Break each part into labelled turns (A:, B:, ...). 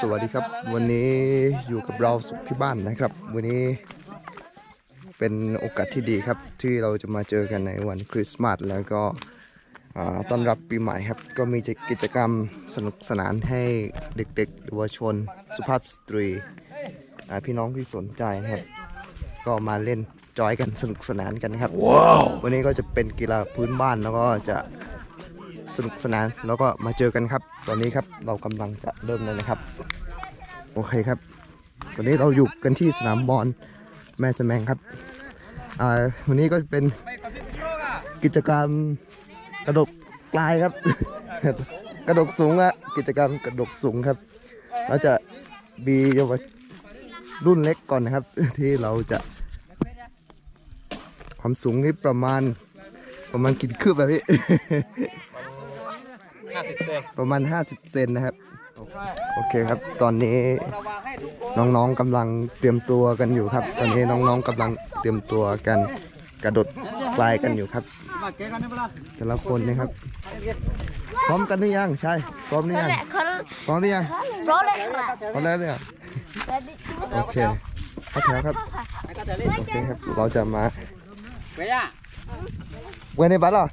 A: สวัสดีครับ วันนี้อยู่กับเราสุขที่บ้านนะครับ วันนี้เป็นโอกาสที่ดีครับ ที่เราจะมาเจอกันในวันคริสต์มาสแล้วก็อ่าต้อนรับปีใหม่ครับ ก็มีกิจกรรมสนุกสนานให้เด็กๆหรือว่าชน สุภาพสตรีอ่าพี่น้องที่สนใจนะครับ ก็มาเล่นจอยกันสนุกสนานกันนะครับวันนี้ก็จะเป็นกีฬาพื้นบ้านแล้วก็จะส นุกสนานแล้วก็มาเจอกันครับ ตอนนี้ครับเรากำลังจะเริ่มแล้วนะครับ โอเคครับวันนี้เราอยู่กันที่สนามบอลแม่สแมงครับวันนี้ก็เป็นกิจกรรมกระดกกลายครับ กระดกสูงอะกิจกรรมกระดกสูงครับ เราจะมีเยาวชนรุ่นเล็กก่อนนะครับ ที่เราจะ ความสูงนี่ประมาณประมาณกินคืบแบบพี่
B: 50 เซน
A: ประมาณ 50 เซนนะครับ โอเคครับ ตอนนี้น้องๆกำลังเตรียมตัวกันอยู่ครับ ตอนนี้น้องๆกำลังเตรียมตัวกันกระโดดสไลด์กันอยู่ครับ
B: มาเก๋กันได้ปะล่ะ
A: แต่ละคนนะครับ พร้อมกันหรือยังใช่พร้อมหรือยัง
C: คน
A: พร้อมหรือยัง
C: รถเลยครับ
A: พร้อมแล้วเนี่ยโอเคเข้าแถวครับโอเคครับเราจะมา
B: เก๋ย่ะ
A: ไว้ในบัตรเหรอ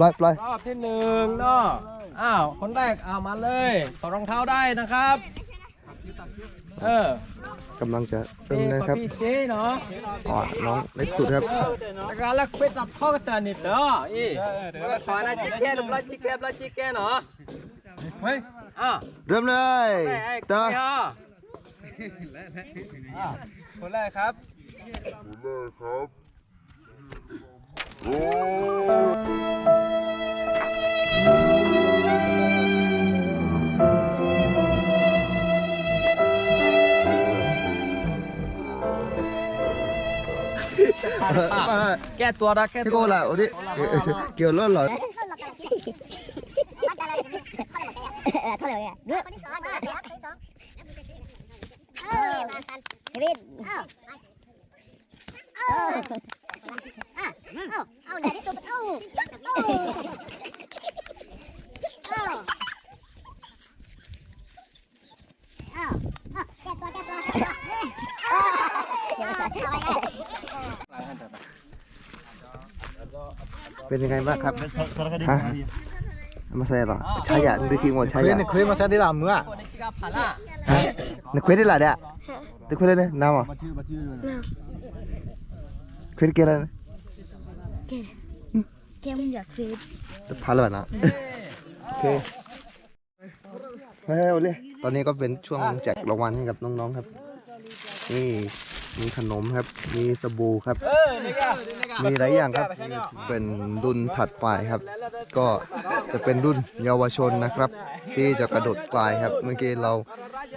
B: เก๋เราเลยฮะ
A: ปล่อยปล่อย
B: รอบที่หนึ่งเนาะอ้าวคนแรกเอามาเลยถอดรองเท้าได้นะครับ เออกำ
A: ลังจะเริ่ม
B: นี่
A: นะ
B: ก็
A: ครับ
B: พี่ซีเนาะ
A: อ๋อ น้องเล็กสุดครับ
B: เออแล้วก็แล้วควิดจับท่อกระจานิดเนาะอีแล้วก็ถอยนะจิ๊กแก่ปลาจิ๊กแก่ปลาจิ๊กแก่เนาะเฮ้ยอ้าว
A: เริ่มเลย
B: ไอ้ไอ้
A: ต่อ
B: เก๋อะคนแรกครับ แก้ตัวนะแก้
A: พี่
B: ตั
A: โก้
B: ว
A: ล่ะโอ้ดิเกี่ยวรถเหรอ
C: เท่าไหร่เนี่ยเยอะคนที่สองมาคนที่สองเออเฮวินเอ้าเออเอ้า เอาไหนที่สุดเอ้าเอ้าเอ้าเอ้าเอ้าแก้ตัวแก้ตัวแก้ตัวเอ้าเอาไง
A: เป็นยังไงบ้างครับ ฮะ มาใส่หรอชายะดูคิงหมดชายะ
B: เคยมาใช้ได้ลำเมื่อ
A: ฮะนักเควสได้หรอเนี่ยนักเควสได้เนี่ยน้ำอะเควสเกล้า นะ
C: เกมอยากเฟซ
A: จะพาแล้วนะโอเคเฮ้ยโอเล่ตอนนี้ก็เป็นช่วงแจกรางวัลให้กับน้องๆครับ นี่มีขนมครับ มีสบู่ครับ
B: เออนี่ก็
A: มีหลายอย่างครับ เป็นรุ่นถัดไปครับ ก็จะเป็นรุ่นเยาวชนนะครับ ที่จะกระโดดไกลครับ เมื่อกี้เรา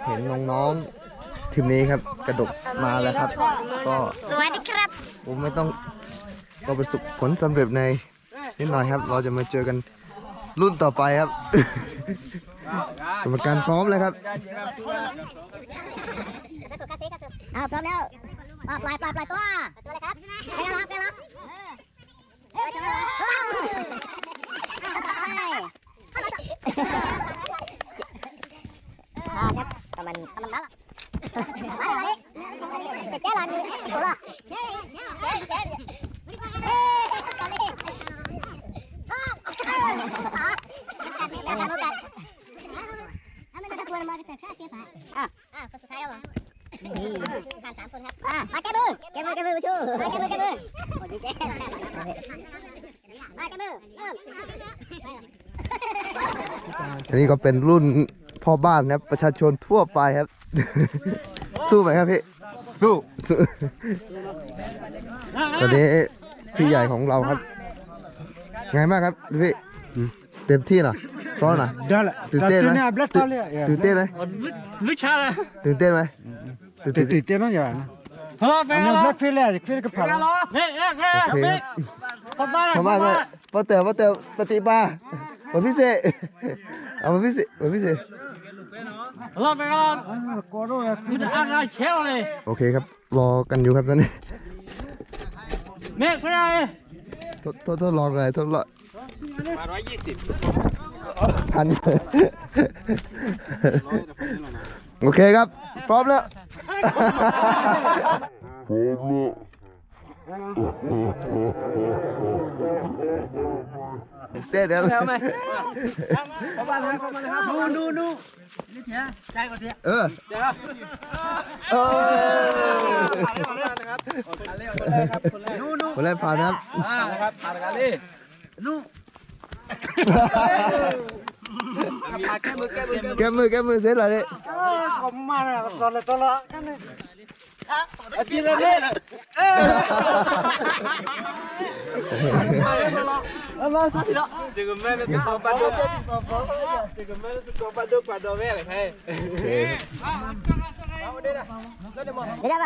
A: เห็นน้องๆทีมนี้ครับกระโดดมาแล้วครับ ก็
C: สวัสดีครับ
A: ผมไม่ต้อง ก็ประสบผลสำเร็จในนิดหน่อยครับ เราจะมาเจอกันรุ่นต่อไปครับ กรรมการพร้อมเลยครับ
C: เอาพร้อมแล้วอ่าปล่อยปล่อยปล่อยตัวตัวเลยครับไปแล้วรับไปแล้วเฮ้ยเอาต่อไปอ่าครับประมาณประมาณนั้นมาเลยมาเลยเป็ดแก่หลานโอ้ล่ะเช่เช่เช่เช่เฮ้ยตอนนี้ท้องการนี้การนี้การถ้ามันจะควรมาแต่แค่เสียสายอะอะคนสุดท้ายแล้วเหรอผ่านสา มคนครับอ่ามาแก้มือแก้มือแก้มือชูมาแก้มือแก้มือโอ้ดีเจ๊มาแก้มือเริ่ม
A: อันนี้ก็เป็นรุ่นพ่อบ้านนะครับประชาชนทั่วไปครับ สู้ไหมครับพี่ สู้สู้ตอนนี้ พี่ใหญ่ของเราครับ ไงบ้างครับพี่อืมเต็มที่เหรอพร้อมเหรอ
D: Dale,
A: ตื่นเต้นไหม
D: Tatunya belas kali ya.
A: ตื่นเต้นไหม
B: วิชาเลย
A: ตื่นเต้นไหมตื่นเต้น
D: Itu itu ya.
B: เฮ้ยไป
D: Ana
B: แล้ว
D: black file, file
B: ไป
D: kepala.
B: แล้วเฮ้ยเฮ้ยเฮ้ย
A: โอเค
B: เฮ้ย
A: ครับ
B: เข้ามาเลย
A: เข้ามาเลยป้าเต๋อป้าเต๋อปฏิบัติวันพิเศษเอาวันพิเศษวันพิเศษ
B: รอไปก่อน
D: Ah, koro ya.
B: มึงจะอะไรเชลเลย
A: โอเคครับ รอกันอยู่ครับตอนนี้
B: เมฆไปไหน
A: ทดทดทดลองเลยทดลอง
B: ร้อยยี่สิบ
A: ทันโอเคครับ พร้อมแล้วเต้นเดี๋ยว
B: ทำไมเข้าบ้านนะครับเข้าบ้านนะครับนู่นนู่นนู่นนี่เถียใจก่อนเถีย
A: เออ
B: เดี๋ยว
A: เออ
B: คนแรกนะครับคนแรกคนแรกครับคนแรกนู่นนู่น
A: คนแรกผ่านครับ
B: อ่านะครับผ่านกันดินู่นแก้มือแก้มือแก้มือ
A: แก้มือแก้มือเสร็จแล้วเนี่ย
D: Kom maar, dan let dan la.
B: อาชีพเลยพี่เอ้จึงแม่เป็น ตัวปัดดูจึงแม่เป็นตัวปัดดูปัดดูแม่เลยให้
A: โอเค
B: เอาดินะแล้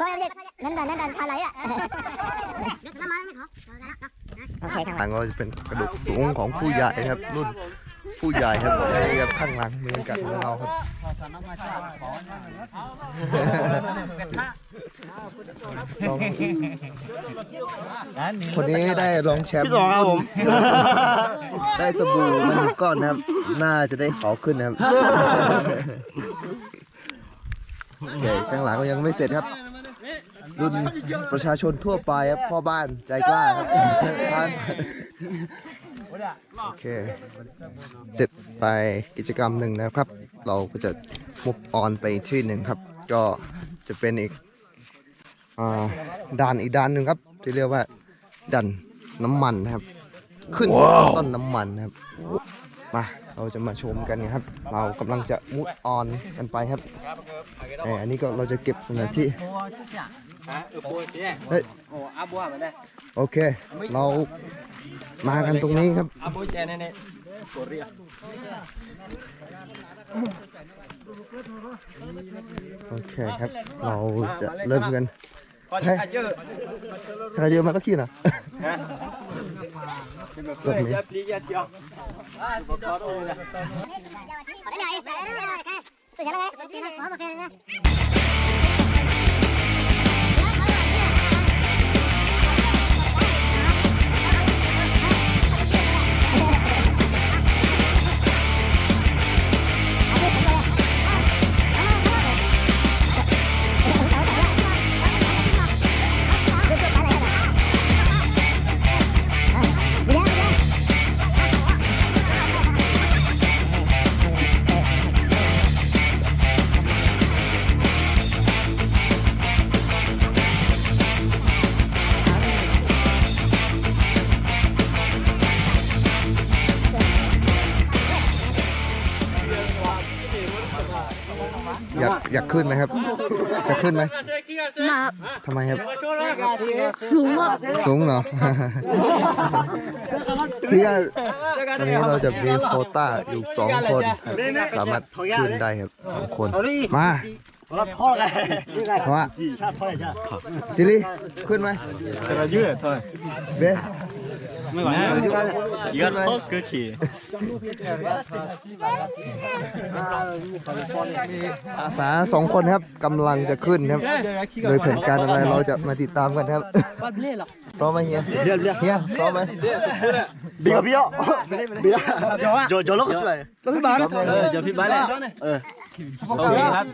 B: ก็ยัง
C: เด็กนั่นดันนั่นดันอะไรอะโอเคครับ
A: หลังก็จะเป็นกระดูกสูงของผู้ใหญ่ครับ รุ่นผู้ใหญ่ครับนี่ครับข้างหลังมือกับของเราครับคนนี้ได้รองแชมป์พี่สองครับผม ได้สบู่มาหนึ่งก้อนนะครับ น่าจะได้ขอขึ้นนะครับโอเคข้างหลังก็ยังไม่เสร็จครับ รุ่นประชาชนทั่วไปครับพ่อบ้านใจกล้าครับโอเค เสร็จไปกิจกรรมหนึ่งนะครับ เราก็จะมุกออนไปอีกที่หนึ่งครับ ก็จะเป็นอีกอด่านอีกด่านหนึ่งครับ ที่เรียกว่าด่านน้ำมันนะครับ ขึ้นต้นน้ำมันนะครับ มาเราจะมาชมกันนะครับ เรากำลังจะมุดออนกันไปครับเอออันนี้ก็เราจะเก็บสถานที่
B: ฮะเออปัวเสีย
A: เฮ้ย
B: โอ้อาบัวมาได้
A: โอเค เรามากันตรงนี้ครับ
B: อาบัวแจนเนี่ยตัวเรีย
A: โอเคครับ เราจะเริ่มกัน
B: พอจะเยอะ
A: ชาเยอะมาตะกี้นะ
B: ฮะ
A: อยากอยากขึ้นไหมครับ จะขึ้นไหมทำไมครับ สูงสูงเหรอ พี่ก็ตอนนี้เราจะมีโควต้าอยู่สองคนครับสามารถขึ้นได้ครับสองคน มาเพราะว่าจิลี่ขึ้นไหม
B: จะยืดเท่าไหร่
A: เบ้
B: ไม่ไหวยืดเพราะเกิดขี่
A: มีอาสาสองคนครับกำลังจะขึ้นครับ โดยแผนการอะไรเราจะมาติดตามกันครับพร้อมไหมเฮียเฮียเฮียพร้อมไหม
D: เบียร์เบียร์เบียร์โจโจล็อกด้วยล็อกพี่บ้าน
B: เออจะพี่บ้านแหละเออโอเคครับ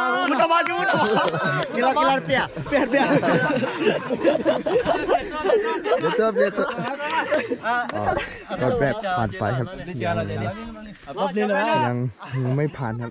D: ามุทมาจูดกีฬากีฬาเปียเปียเปีย
A: เดี๋ยวเติมเดี๋ยวเติมอ่ารอบแรกผ่านไปครับยังยัง
B: รอบนี้เลย
A: ยังยังไม่ผ่านครับ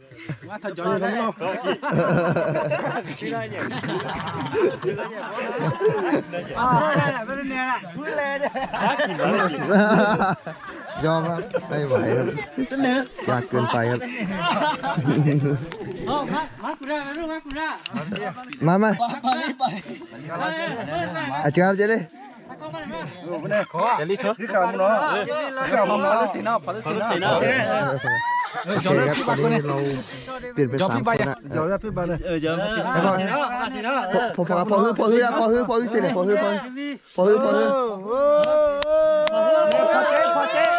D: biết
B: Dia lepas buaya.
A: แล้วเขาบุยอะเออ
D: không ai ra cho chúng nó cho nó khó đến ba cho khó đến ba cho biết
A: ไอ้ไอ้ไอ้
B: Wah, tak jauh dah ni.
A: ยอมครับไม่ไหวครับยากเกินไปครับมามาอาจารย์เจเลย
B: Jadi tu. Kau mana? Kau mana pada sini? Pada sini.
A: โอเคครับตอนนี้เราเปลี่ยนเป็นสามคนนะ
B: Jauh tapi balik. Eh, jauh.
A: แล้วก็พอพอพอฮือพอฮือพอฮือพอฮือเสร็จเลยพอฮือพอฮือพอฮือพอฮือส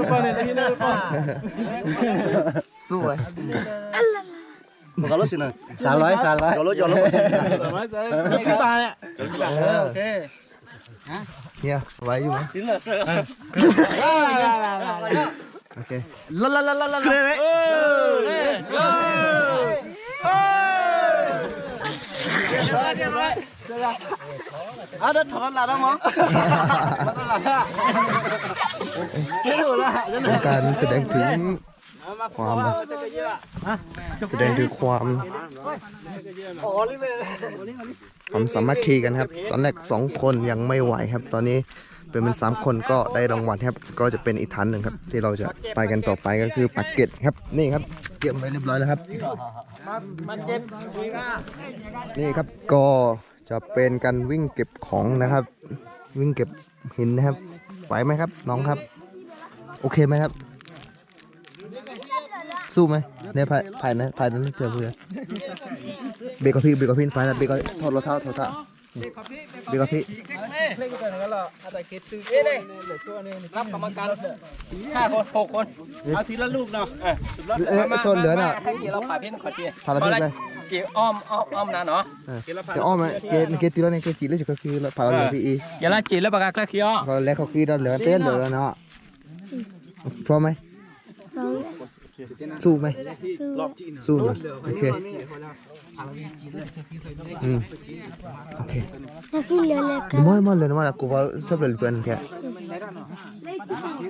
B: depan ni, lagi ni depan.
A: สู้ไหม
D: kalau sini
B: Salah, salah.
D: kalau jalan
B: Salah, salah. Kita ni. Okey.
A: เนี่ยไหวอยู่ไหม
B: Sila.
A: โอเค
B: La la la la la. Ada thon là đó mong.
A: เป็นการแสดงถึงความแสดงถึงความความสามัคคีกันครับ ตอนแรกสองคนยังไม่ไหวครับ ตอนนี้ เป็นเป็นสามคนก็ได้รางวัลครับ ก็จะเป็นอีกฐานหนึ่งครับ ที่เราจะไปกันต่อไปก็คือปักเก็ตครับ นี่ครับ เก็บไว้เรียบร้อยแล้วครับ นี่ครับก็จะเป็นการวิ่งเก็บของนะครับ วิ่งเก็บหินนะครับไหวไหมครับ น้องครับ โอเคไหมครับ สู้ไหมเนี่ยภายภายนั้นภายนั้นเจอเพื่อนเบรกกับพี่เบรกกับพี่ภายนั้นเบรกกับถอดรองเท้าถอดเท้า เบรกกับพี่เลย
B: รับกรรมการห้าคนหกคนเอาทีละลูกเนาะเออ
A: เอ๊ะชนเหลือน่ะ
B: เราผ่าเพ้นขอเจีย
A: ผ่าละเพ้นเลย
B: เกี่ยวอ้อมอ้อมอ้อมนะเนาะ
A: เออแต่อ้อมเกณฑ์เกณฑ์ตีแล้วเนี่ยเกณฑ์จีเลยจะก็คือผ่าเหลือพี่อี
B: เดี๋ยวเราจีแล้วปากกาเคี้ยว
A: พอแรกเขาคือเราเหลือเต้นเหลือเนาะพร้อมไหมพร้อม สู้ไหมสู้เหรอโอเคอืมโอเค
C: Tapi lele
A: มอนมอนเลยนะว่ากูว่าชอบเลยเกินแค่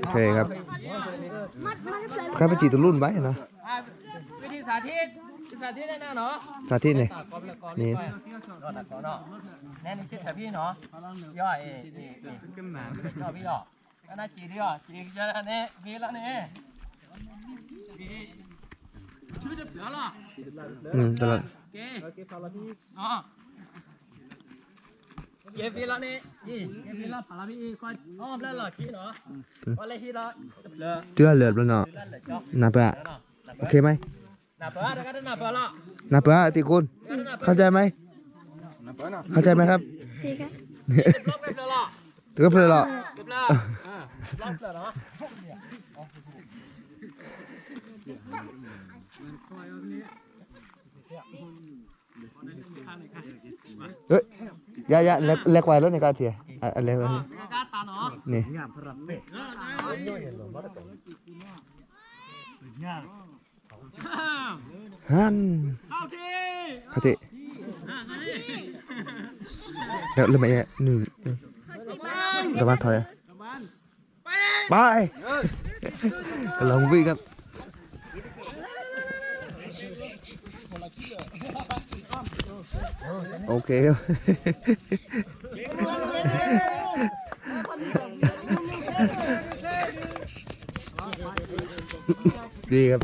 A: โอเคครับใครไปจีตัวรุ่นไว้นะ
B: วิธีสาธิตสาธิตได้นะเนาะ
A: สาธิตนี่นี่
B: รอดก่อนเนาะแน่นี่ชื่อแถวพี่เนาะย่อเอเอเอย่อพี่ย่อก็น่าจีดีย่อจีจะอันนี้พี่ละนี่พี่ชื่ อจะเหลือหรอ
A: อืมตลอด
B: โอเคโอเคพอละพี่อ๋อเก็บพี่ละนี่ยี่เก็บพี่ละพาละพี่ค่อยอ้อมแล้วหรอขี้เนาะว่าเลยที่ละเหลือ
A: เตื้อเหลือแล้วเนาะ
B: เหลือเหลือจ๊อก
A: นับไปอะโอเคไหม
B: หน้าเปิดแล้วก็หน้าเปิดละ
A: นับไปอะตีคุณเข้าใจไหมเข้าใจไหมครับ
B: รอบกันเลยละ
A: ถือว่าเพลินหรอ
B: เก็บแล้วรอบเลยเนาะ
A: เฮ้ยย่าอย่าเล็กเล็กไว้แล้วในการเถียอะอะเล็กไว้
B: นาะ
A: นี่ฮัน
B: เข้าที่
A: คติเดี๋ยวเริ่มไปเนี่ยหนึ่งระวังถอยอะไปลังวิ่งครับ โอเคครับ ดีครับ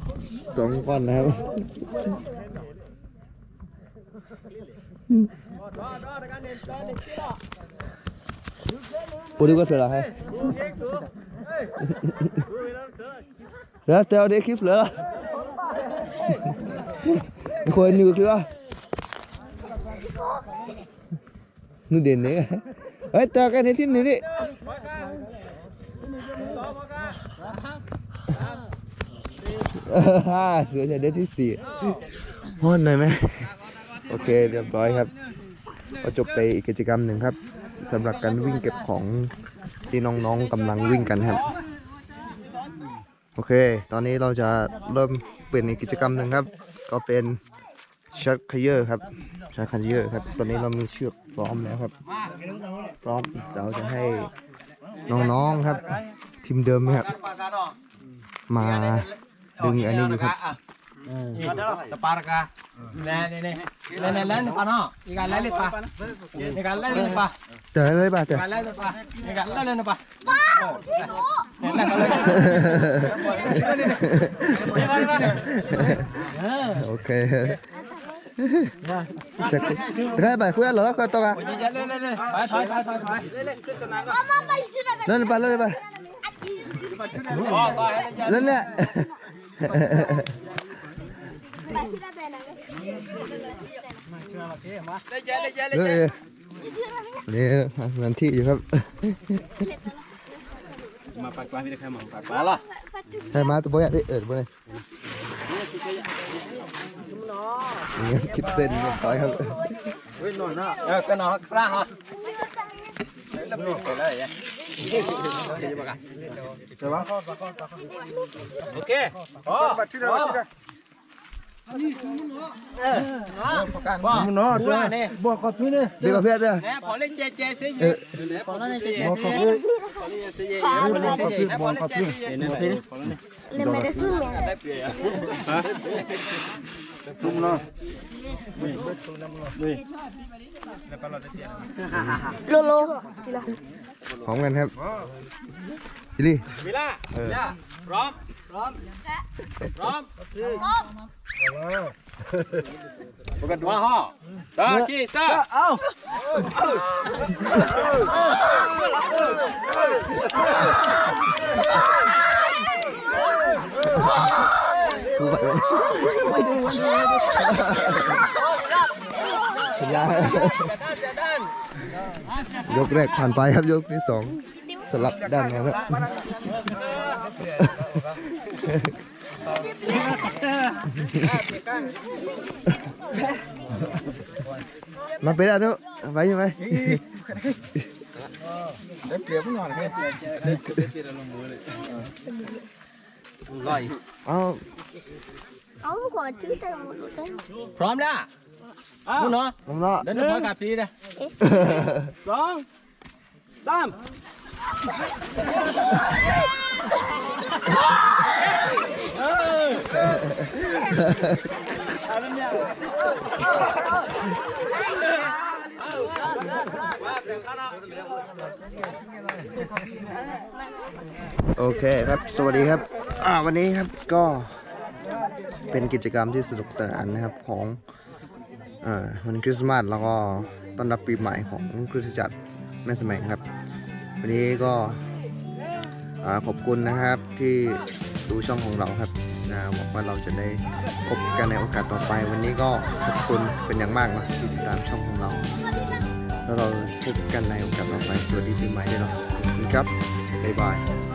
A: สองก้อนนะครับปุริก็
B: เสื
A: อให้เสือเตาได้คลิปเหรอคนอยู่คลิปอะ đấy Ê, tao cái này thích nữa đi ฮ่าสือจะได้ที่สี่พ่อนหน่อยไหมโอเคเรียบร้อยครับก็จบไปอีกกิจกรรมหนึ่งครับสำหรับการวิ่งเก็บของที่น้องๆกำลังวิ่งกันครับ โอเค ตอนนี้เราจะเริ่มเปลี่ยนอีกกิจกรรมหนึ่งครับ ก็เป็น ชักคเยอร์ครับชักคเยอร์ครับ ตอนนี้เรามีเชือกพร้อมแล้วครับ พร้อมเราจะให้น้องๆครับ ทีมเดิมนะครับ มาดึงอันนี้อยู่ครับ
B: Teparka. Nah, ini nih. Lain lain depan no. Ikan lain depan. Ikan lain depan.
A: เจอเลยปะเจอ
B: Ikan lain depan. Ikan lain depan.
A: โอเค ได้ไปคุยกันเหรอก็ต้องอะ
B: Jalan lain lain. Thôi thôi thôi thôi.
A: เล่นไปเล่นไป
B: Oh, thôi.
A: เล่นเนี่ยเฮ้ยนี่สถานที่อยู่ครับ
B: Malah.
A: ใช่มาตัวบอยพี่เอิดบอย นี่คิดเส้นเรียบร้อยครับ
B: เว้ยนอนนาะเออก็นอนกล้าฮะเร่มนอนไปเลยะเดี๋ยวว่าโอเคโอ้
D: บั
B: ตรที่เนาที่เรามึงเนาะนบ
D: อกกับพี่เนี่ย
A: เดี๋ยวกับเพื่อนเนี่ย
B: พอเล่นเจ
A: เจเสียเยอะ
B: พ
A: อ
B: เล่นเจเจ
D: บอกกับพี่
B: บอกกับพี่บอกกับพี่
C: เนี่ยไม่
E: ได้สู้เนี่ย
D: ลุงเนาะ
C: Lolo. Sila.
A: พร้อมกันครับจิลี่
B: Bila. Ya. Rom. Rom. Rom. Bukan dua ha. Dah, ki, sa.
D: เอ้า
A: ชูไปเลยยายกแรกผ่านไปครับยกที่สองสลับด้านกันครับมาเป็นอะไรเนอะไปใช่ไหม
D: เปลี่ยนไม่หน่อยเลย
B: rồi
A: ờ Prom đó.
C: À. Muốn nó. Muốn nó. Đến nó gặp đi đây.
B: Prom. Tam. Hãy subscribe cho
A: kênh Ghiền Mì Gõ
B: Để không bỏ lỡ những video hấp dẫn
A: โอเคครับ สวัสดีครับ อ่า วันนี้ครับก็เป็นกิจกรรมที่สนุกสนานนะครับของอ่าวันคริสต์มาสแล้วก็ต้อนรับปีใหม่ของคริสตจักรแม่สมัยครับ วันนี้ก็อ่าขอบคุณนะครับที่ดูช่องของเราครับนะหวังว่าเราจะได้พบกันในโอกาสต่อไป วันนี้ก็ขอบคุณเป็นอย่างมากนะที่ติดตามช่องของเรา แล้วเรา พบกันในโอกาสต่อไปสวัสดีปีใหม่ด้วยเนาะขอครับบ๊ายบาย